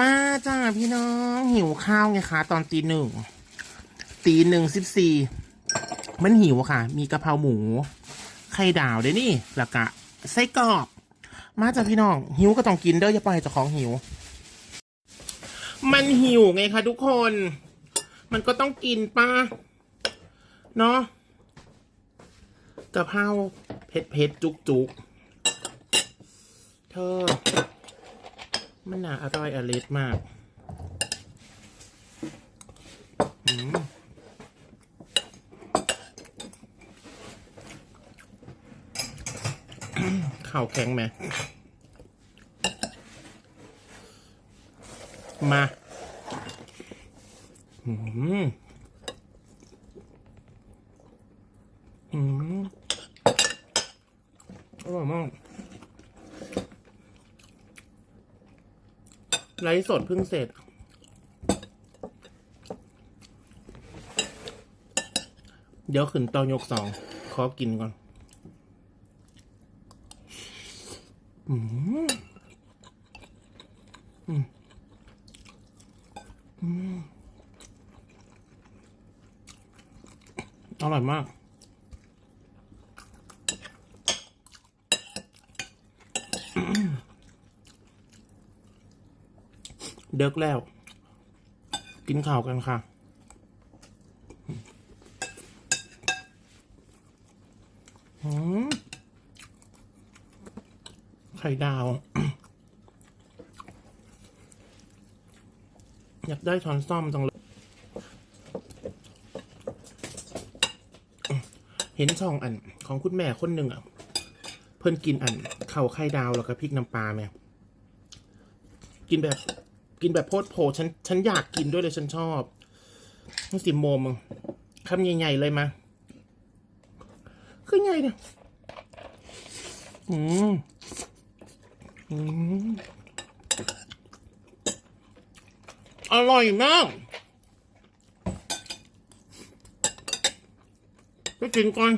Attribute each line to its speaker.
Speaker 1: มาจ้าพี่น้องหิวข้าวไงคะ ตอนตีหนึ่งตีหนึ่งสิบสี่มันหิวค่ะ มีกะเพราหมู ไข่ดาวเด้วยนี่แล้วก็ไส้กรอกมาจ้าพี่น้อง หิวก็ต้องกินเด้ออย่าปล่อยเจ้าของหิว มันหิวไงคะทุกคน มันก็ต้องกินป้าเนาะกะเพราเผ็ดเผ็ดจุกจุกๆเธอ มันหนาอร่อยอร่อยมากข่าวแข็งไหม มาอืมอืมอร่อยมาก ไลฟ์สดเพิ่งเสร็จ เดี๋ยวขึ้นตอนยกสอง ขอกินก่อน อืมอืมอืมอร่อยมาก เดิกแล้ว กินข้าวกันค่ะอืมไข่ดาว อยากได้ช้อนซ่อมจังเลย เห็นช่องอันของคุณแม่คนหนึ่งอะ เพิ่นกินอันเข้าไข่ดาวแล้วก็พริกน้ำปลาแม่กินแบบ กินแบบโพดโผฉันฉันอยากกินด้วยเลยฉันชอบมันสิโมมึงคำใหญ่ๆเลยมาคือไงเนี่ยอืมอืมอร่อยมากไปกินก่อน